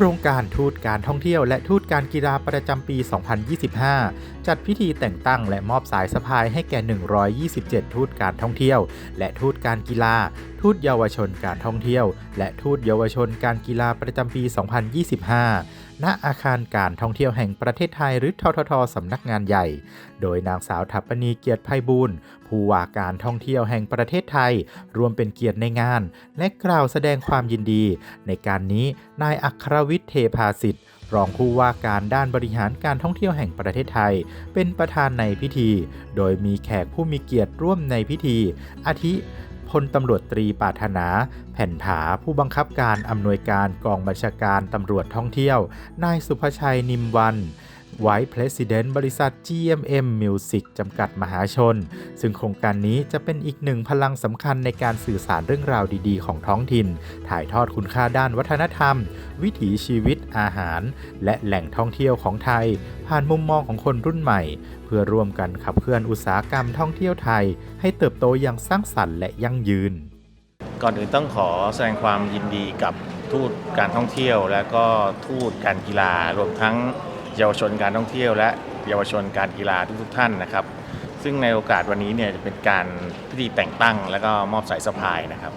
โครงการทูตการท่องเที่ยวและทูตการกีฬาประจำปี 2025 จัดพิธีแต่งตั้งและมอบสายสะพายให้แก่ 127 ทูตการท่องเที่ยว และทูตการกีฬา ทูตเยาวชนการท่องเที่ยว และทูตเยาวชนการกีฬาประจำปี 2025 ณ อาคารการท่องเที่ยวแห่งประเทศไทยหรือทททสำนักงานใหญ่ โดยนางสาวทัปปณีเกียรติไพบูลย์ผู้ว่าการท่องเที่ยวแห่งประเทศไทย รวมเป็นเกียรติในงาน และกล่าวแสดงความยินดี ในการนี้นายอัครวิทย์เทพาสิทธิ์ รองผู้ว่าการด้านบริหารการท่องเที่ยวแห่งประเทศไทย เป็นประธานในพิธี โดยมีแขกผู้มีเกียรติร่วมในพิธี อาทิพลตำรวจตรีปาถนา แผ่นผาผู้บังคับการอำนวยการกองบัญชาการตำรวจท่องเที่ยว นายสุภชัยนิมวัน ไว e ์ President บริษัท GMM Music จำกัดมหาชน ซึ่งโครงการนี้จะเป็นอีกหนึ่งพลังสำคัญในการสื่อสารเรื่องราวดีๆ ของท้องถิ่น ถ่ายทอดคุณค่าด้านวัฒนธรรม วิถีชีวิตอาหาร และแหล่งท่องเที่ยวของไทย ผ่านมุมมองของคนรุ่นใหม่ เพื่อร่วมกันขับเคลื่อนอุตสาหกรรมท่องเที่ยวไทย ให้เติบโตอย่างสร้างสรรค์และยั่งยืน ก่อนอื่นต้องขอแสดงความยินดีกับทูตการท่องเที่ยว และก็ทูตการกีฬารวมทั้ง เยาวชนการท่องเที่ยว และเยาวชนการกีฬาทุกๆท่านนะครับ ซึ่งในโอกาสวันนี้เนี่ยจะเป็นการพิธีแต่งตั้ง และก็มอบสายสะพายนะครับ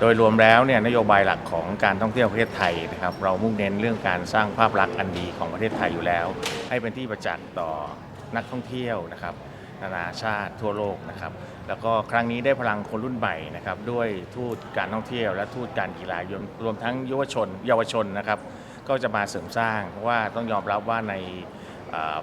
โดยรวมแล้วเนี่ยนโยบายหลักของการท่องเที่ยวประเทศไทยนะครับ เรามุ่งเน้นเรื่องการสร้างภาพลักษณ์อันดีของประเทศไทยอยู่แล้ว ให้เป็นที่ประจักษ์ต่อนักท่องเที่ยวนะครับนานาชาติทั่วโลกนะครับ แล้วก็ครั้งนี้ได้พลังคนรุ่นใหม่นะครับ ด้วยทูตการท่องเที่ยว และทูตการกีฬารวมรวมทั้งเยาวชน เยาวชนนะครับ ก็จะมาเสริมสร้างเพราะว่าต้องยอมรับว่าใน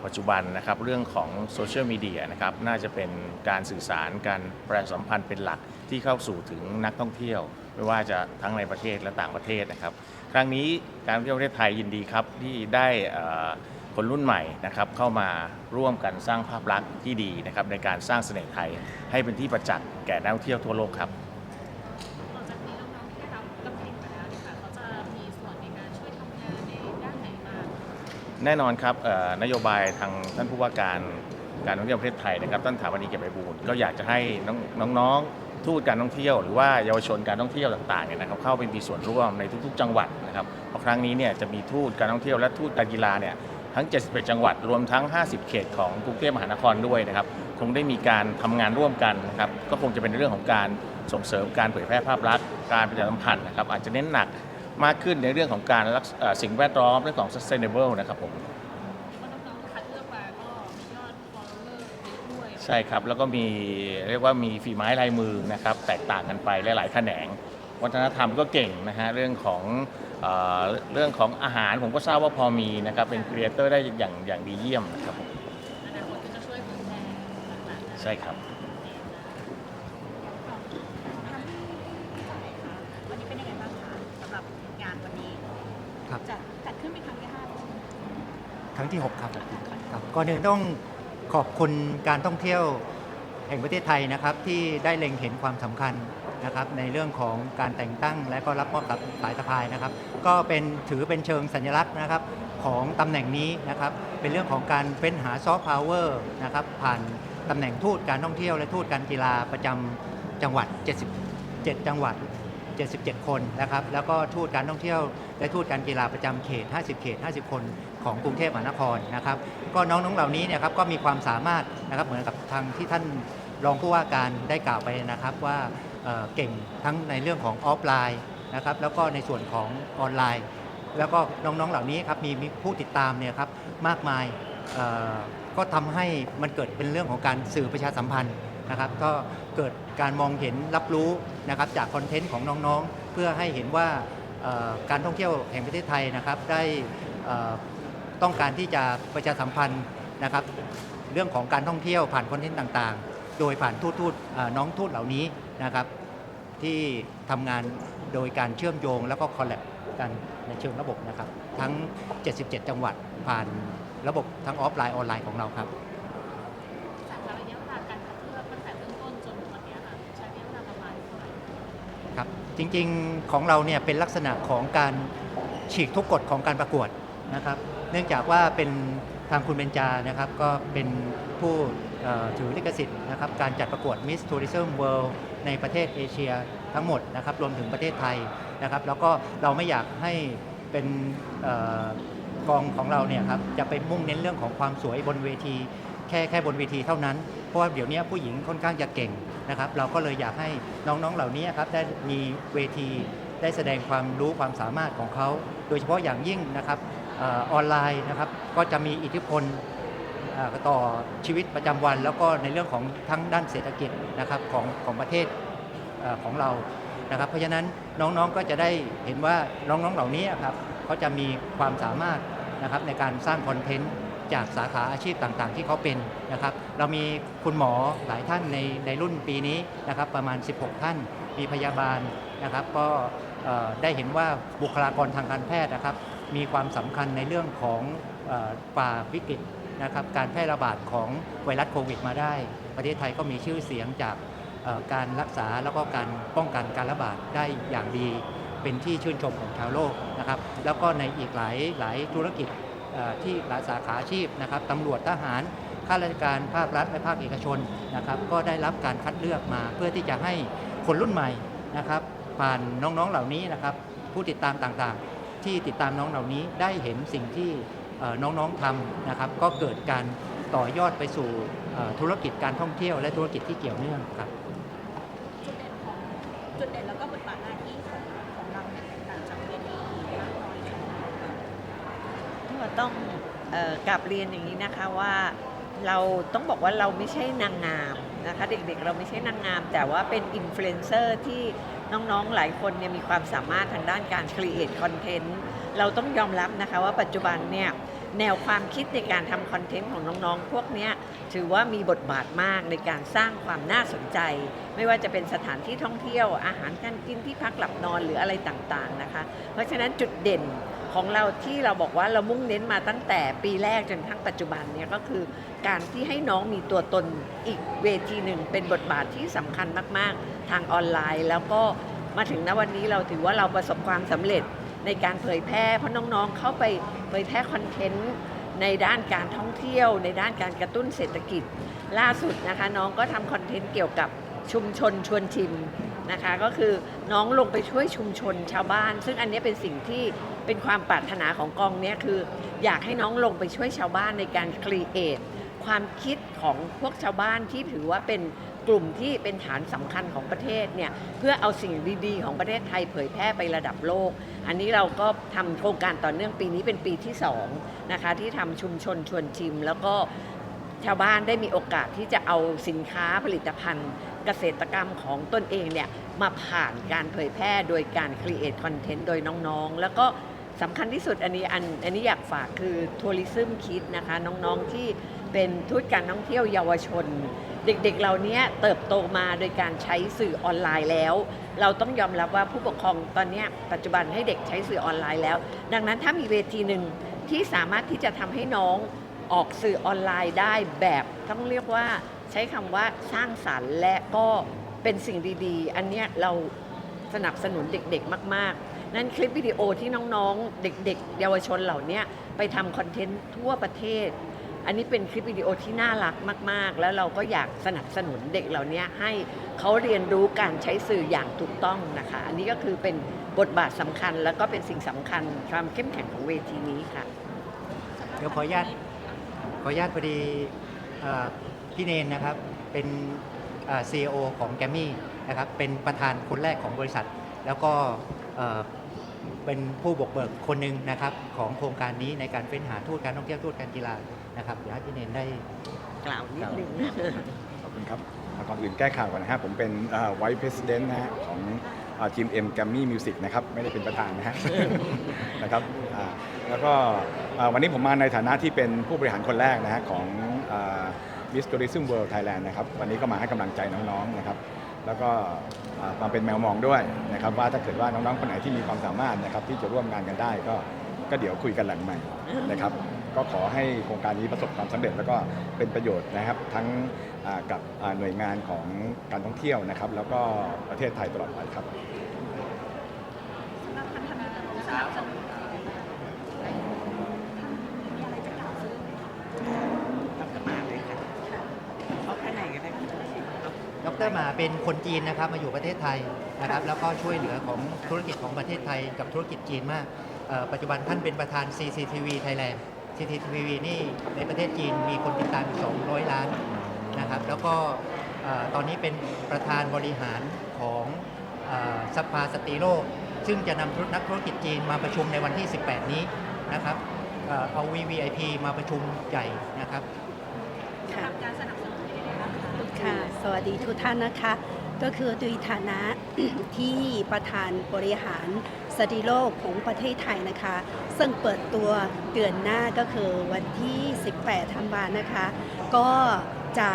ปัจจุบันนะครับเรื่องของโซเชียลมีเดียนะครับน่าจะเป็นการสื่อสารการประสัมพันธ์เป็นหลักที่เข้าสู่ถึงนักท่องเที่ยว ไม่ว่าจะทั้งในประเทศและต่างประเทศนะครับ ครั้งนี้การท่องเที่ยวประเทศไทยยินดีครับที่ได้คนรุ่นใหม่นะครับเข้ามาร่วมกันสร้างภาพลักษณ์ที่ดีนะครับในการสร้างเสน่ห์ไทยให้เป็นที่ประจักษ์แก่นักท่องเที่ยวทั่วโลกครับ แน่นอนครับนโยบายทางท่านผู้ว่าการการท่องเที่ยวประเทศไทยนะครับท่านถาวนีเก็บใบบูร์ก็อยากจะให้น้องๆทูตการท่องเที่ยวหรือว่าเยาวชนการท่องเที่ยวต่างๆเนี่ยนะครับเข้าไปมีส่วนร่วมในทุกๆ จังหวัดนะครับเพราะครั้งนี้เนี่ยจะมีทูตการท่องเที่ยวและทูตการกีฬาเนี่ยทั้ง 71 จังหวัด รวมทั้ง 50 เขตของกรุงเทพมหานครด้วยนะครับ คงได้มีการทำงานร่วมกันนะครับ ก็คงจะเป็นเรื่องของการส่งเสริมการเผยแพร่ภาพลักษณ์ การประชาสัมพันธ์นะครับ อาจจะเน้นหนัก มากขึ้นในเรื่องของการรักษเอ่อสิ่งแวดล้อมเรื่องของ sustainable นะครับผม ว่าน้องๆคัดเลือกมาก็มียอด follower เยอะด้วยใช่ครับ แล้วก็มีเรียกว่ามีฝีไม้ลายมือนะครับแตกต่างกันไปหลายๆแขนง วัฒนธรรมก็เก่งนะฮะเรื่องของเอ่อเรื่องของอาหารผมก็ทราบว่าพอมีนะครับเป็นครีเอเตอร์ได้อย่างอย่างดีเยี่ยมนะครับผมอนาคตก็จะช่วยเผยแพร่ต่างๆใช่ครับ วันนี้เป็นยังไงบ้างคะสำหรับงานวันนี้ ครับ จัดจัดขึ้นเป็นครั้งที่ห้าแล้วใช่ไหมครั้งที่ 6 ครับครับก่อนอื่นต้องขอบคุณการท่องเที่ยวแห่งประเทศไทยนะครับที่ได้เล็งเห็นความสำคัญนะครับในเรื่องของการแต่งตั้งและก็รับมอบกับสายสะพายนะครับ ก็เป็นถือเป็นเชิงสัญลักษณ์นะครับของตำแหน่งนี้นะครับเป็นเรื่องของการเป็นหาซอฟต์พาวเวอร์นะครับผ่านตำแหน่งทูตการท่องเที่ยวและทูตการกีฬาประจำจังหวัด 77 จังหวัด 77 คนนะครับ แล้วก็ทูตการท่องเที่ยว และทูตการกีฬาประจำเขต 50 เขต 50 คนของกรุงเทพมหานครนะครับ ก็น้องๆเหล่านี้เนี่ยครับก็มีความสามารถนะครับเหมือนกับทางที่ท่านรองผู้ว่าการได้กล่าวไปนะครับว่าเเก่งทั้งในเรื่องของออฟไลน์นะครับแล้วก็ในส่วนของออนไลน์ แล้วก็น้องๆเหล่านี้ครับมีผู้ติดตามเนี่ยครับมากมายก็ทำให้มันเกิดเป็นเรื่องของการสื่อประชาสัมพันธ์ นะครับก็เกิดการมองเห็นรับรู้นะครับจากคอนเทนต์ของน้องๆ เพื่อให้เห็นว่าการท่องเที่ยวแห่งประเทศไทยนะครับได้ต้องการที่จะประชาสัมพันธ์นะครับเรื่องของการท่องเที่ยวผ่านคอนเทนต์ต่างๆ โดยผ่านทูตทูตน้องทูตเหล่านี้นะครับที่ทำงานโดยการเชื่อมโยงแล้วก็คอลแลบกันในเชิงระบบนะครับ ทั้ง 77 จังหวัดผ่านระบบทั้งออฟไลน์ออนไลน์ของเราครับ จริงๆของเราเนี่ยเป็นลักษณะของการฉีกทุกกฎของการประกวดนะครับ เนื่องจากว่าเป็นทางคุณเบญจานะครับก็เป็นผู้ถือลิขสิทธิ์นะครับการจัดประกวด Miss Tourism World ในประเทศเอเชียทั้งหมดนะครับรวมถึงประเทศไทยนะครับ แล้วก็เราไม่อยากให้เป็นกองของเราเนี่ยครับจะไปมุ่งเน้นเรื่องของความสวยบนเวที แค่แค่บนเวทีเท่านั้น เพราะว่าเดี๋ยวนี้ผู้หญิงค่อนข้างจะเก่ง นะครับ เราก็เลยอยากให้น้องๆเหล่านี้ครับได้มีเวทีได้แสดงความรู้ความสามารถของเขา โดยเฉพาะอย่างยิ่งนะครับออนไลน์นะครับก็จะมีอิทธิพลต่อชีวิตประจำวัน แล้วก็ในเรื่องของทั้งด้านเศรษฐกิจนะครับของของประเทศอของเรานะครับ เพราะฉะนั้นน้องๆก็จะได้เห็นว่าน้องๆเหล่านี้ครับเขาจะมีความสามารถนะครับในการสร้างคอนเทนต์ จากสาขาอาชีพต่างๆ ที่เขาเป็นนะครับ เรามีคุณหมอหลายท่านในในรุ่นปีนี้นะครับ ประมาณ 16 ท่าน มีพยาบาลนะครับ ก็ได้เห็นว่าบุคลากรทางการแพทย์นะครับ มีความสำคัญในเรื่องของเอ่อฝ่าวิกฤตนะครับการแพร่ระบาดของไวรัสโควิดมาได้ ประเทศไทยก็มีชื่อเสียงจากการรักษาแล้วก็การป้องกันการระบาดได้อย่างดี เป็นที่ชื่นชมของชาวโลกนะครับ แล้วก็ในอีกหลายหลายธุรกิจ ที่หลายสาขาอาชีพนะครับตำรวจทหารข้าราชการภาครัฐและภาคเอกชนนะครับ ก็ได้รับการคัดเลือกมาเพื่อที่จะให้คนรุ่นใหม่นะครับ ผ่านน้องๆเหล่านี้นะครับ ผู้ติดตามต่างๆ ที่ติดตามน้องเหล่านี้ได้เห็นสิ่งที่น้องๆทำนะครับ ก็เกิดการต่อยอดไปสู่ธุรกิจการท่องเที่ยว และธุรกิจที่เกี่ยวเนื่องครับจุดเด่นของจุดเด่นแล้วก็บทบาทหน้าที่ของของเราเนี่ยแตกต่างจากเวทีมากน้อยแค่ไหนคะ ก็ ต้องออกลับเรียนอย่างนี้นะคะว่าเราต้องบอกว่าเราไม่ใช่นางงามนะคะเด็กๆเราไม่ใช่นางงาม แต่ว่าเป็นอินฟลูเอนเซอร์ที่น้องๆหลายคนเนี่ยมีความสามารถทางด้านการครีเอทคอนเทนต์เราต้องยอมรับนะคะว่าปัจจุบันเนี่ยแนวความคิดในการทำคอนเทนต์ของน้องๆ พวกนี้ถือว่ามีบทบาทมากในการสร้างความน่าสนใจ ไม่ว่าจะเป็นสถานที่ท่องเที่ยวอาหารการกินที่พักหลับนอนหรืออะไรต่างๆนะคะ เพราะฉะนั้นจุดเด่น ของเราที่เราบอกว่าเรามุ่งเน้นมาตั้งแต่ปีแรกจนทั้งปัจจุบันเนี่ยก็คือการที่ให้น้องมีตัวตนอีกเวทีหนึ่ง เป็นบทบาทที่สำคัญมาก ๆ ทางออนไลน์ แล้วก็มาถึงณวันนี้เราถือว่าเราประสบความสำเร็จในการเผยแพร่เพราะน้องๆเข้าไปเผยแพร่คอนเทนต์ในด้านการท่องเที่ยว ในด้านการกระตุ้นเศรษฐกิจ ล่าสุดนะคะน้องก็ทำคอนเทนต์เกี่ยวกับชุมชนชวนชิมนะคะ ก็คือน้องลงไปช่วยชุมชนชาวบ้าน ซึ่งอันนี้เป็นสิ่งที่ เป็นความปรารถนาของกองเนี้ยคือ อยากให้น้องลงไปช่วยชาวบ้านในการครีเอทความคิดของพวกชาวบ้านที่ถือว่าเป็นกลุ่มที่เป็นฐานสำคัญของประเทศเนี่ยเพื่อเอาสิ่งดีๆ ของประเทศไทยเผยแพร่ไประดับโลก อันนี้เราก็ทำโครงการต่อเนื่องปีนี้เป็นปีที่สองนะคะที่ทำชุมชนชวนชิม แล้วก็ชาวบ้านได้มีโอกาสที่จะเอาสินค้าผลิตภัณฑ์ เกษตรกรรมของตนเองเนี่ยมาผ่านการเผยแพร่โดยการ create content โดยน้องๆ แล้วก็ สำคัญที่สุดอันนี้อันอันนี้อยากฝากคือทัวริซึมคิดนะคะน้องๆที่เป็นทูตการท่องเที่ยวเยาวชน เด็กๆเหล่านี้เติบโตมาโดยการใช้สื่อออนไลน์แล้ว เราต้องยอมรับว่าผู้ปกครองตอนนี้ปัจจุบันให้เด็กใช้สื่อออนไลน์แล้ว ดังนั้นถ้ามีเวทีหนึ่งที่สามารถที่จะทำให้น้องออกสื่อออนไลน์ได้แบบต้องเรียกว่าใช้คำว่าสร้างสารรค์และก็เป็นสิ่งดีๆ อันเนี้ยเราสนับสนุนเด็กๆ มาก ๆ นั่นคลิปวิดีโอที่น้องๆ เด็ก ๆ เยาวชนเหล่านี้ไปทำคอนเทนต์ทั่วประเทศ อันนี้เป็นคลิปวิดีโอที่น่ารักมาก ๆ แล้วเราก็อยากสนับสนุนเด็กเหล่านี้ให้เขาเรียนรู้การใช้สื่ออย่างถูกต้องนะคะ อันนี้ก็คือเป็นบทบาทสำคัญแล้วก็เป็นสิ่งสำคัญความเข้มแข็งของเวทีนี้ค่ะเดี๋ยวขออนุญาตขออนุญาตพอดีเอ่อพี่เนนนะครับเป็นซีอีโอของแกมมี่นะครับเป็นประธานคนแรกของบริษัท แล้วก็เอ่อ เป็นผู้บกเบิกคนหนึ่งนะครับของโครงการนี้ในการเฟ้นหาทูตการท่องเที่ยวทูตการกีฬานะครับเดี๋ยวให้พี่เนนได้กล่าวนิดนึงขอบคุณครับก่อนอื่นแก้ข่าวก่อนนะฮะผมเป็นไวท์เพรสิดนนต์นะฮะของจิมเอ็มแกมมี่มิวสิกนะครับไม่ได้เป็นประธานนะฮะนะครับแล้วก็วันนี้ผมมาในฐานะที่เป็นผู้บริหารคนแรกนะฮะของมิส s ต o ริซึมเวิลด์ไทยแลนด์นะครับวันนี้ก็มาให้กำลังใจน้องๆนะครับ แล้วก็ความเป็นแมวมองด้วยนะครับว่าถ้าเกิดว่าน้องๆคนไหนที่มีความสามารถนะครับที่จะร่วมงานกันได้ก็ก็เดี๋ยวคุยกันหลังใหม่นะครับ ก็ขอให้โครงการนี้ประสบความสำเร็จแล้วก็เป็นประโยชน์นะครับ ทั้งกับหน่วยงานของการท่องเที่ยวนะครับ แล้วก็ประเทศไทยตลอดไปครับ สำหรับพันธมิตรสนับสนุนมีอะไรจะกล่าวซื้อไหมคะ รับสมัครเลยค่ะเขาแค่ไหนก็ได้ ดรหมาเป็นคนจีนนะครับมาอยู่ประเทศไทยนะครับแล้วก็ช่วยเหลือของธุรกิจของประเทศไทยกับธุรกิจจีนมาก ปัจจุบันท่านเป็นประธาน CCTV Thailand CCTV นี่ในประเทศจีนมีคนติดตามอยู่200 ล้านนะครับแล้วก็ตอนนี้เป็นประธานบริหารของสภาสตรีโลก ซึ่งจะนำนักธุรกิจจีนมาประชุมในวันที่ 18 นี้นะครับเอา VVIP มาประชุมใหญ่นะครับทางการสนับ สวัสดีทุกท่านนะคะ ก็คือโดยฐานะที่ประธานบริหารสตรีโลกของประเทศไทยนะคะ ซึ่งเปิดตัวเดือนหน้าก็คือวันที่ 18ธันวานะคะ ก็จะ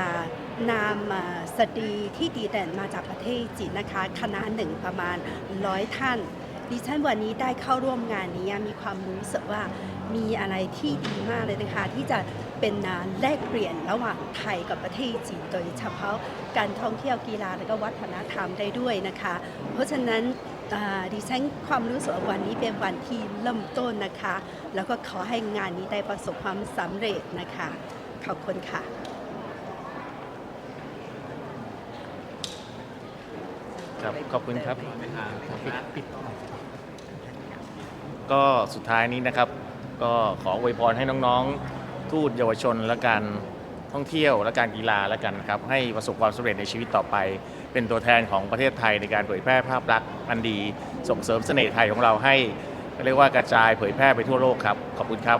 นำสตรีที่ดีเด่นมาจากประเทศจีนนะคะ คณะหนึ่งประมาณร้อยท่าน ดิฉันวันนี้ได้เข้าร่วมงานนี้มีความรู้สึกว่ามีอะไรที่ดีมากเลยนะคะที่จะเป็นงานแลกเปลี่ยนระหว่างไทยกับประเทศจีนโดยเฉพาะการท่องเที่ยวกีฬาและก็วัฒนธรรมได้ด้วยนะคะ เพราะฉะนั้นดิฉันความรู้สึกวันนี้เป็นวันที่เริ่มต้นนะคะ แล้วก็ขอให้งานนี้ได้ประสบความสำเร็จนะคะ ขอบคุณค่ะ ครับขอบคุณครับก็สุดท้ายนี้นะครับ ก็ขออวยพรให้น้องๆ ทูตเยาวชนและการท่องเที่ยวและการกีฬาและกันนะครับ ให้ประสบความสำเร็จในชีวิตต่อไป เป็นตัวแทนของประเทศไทยในการเผยแพร่ภาพลักษณ์อันดี ส่งเสริมเสน่ห์ไทยของเราให้ เรียกว่ากระจายเผยแพร่ไปทั่วโลกครับ ขอบคุณครับ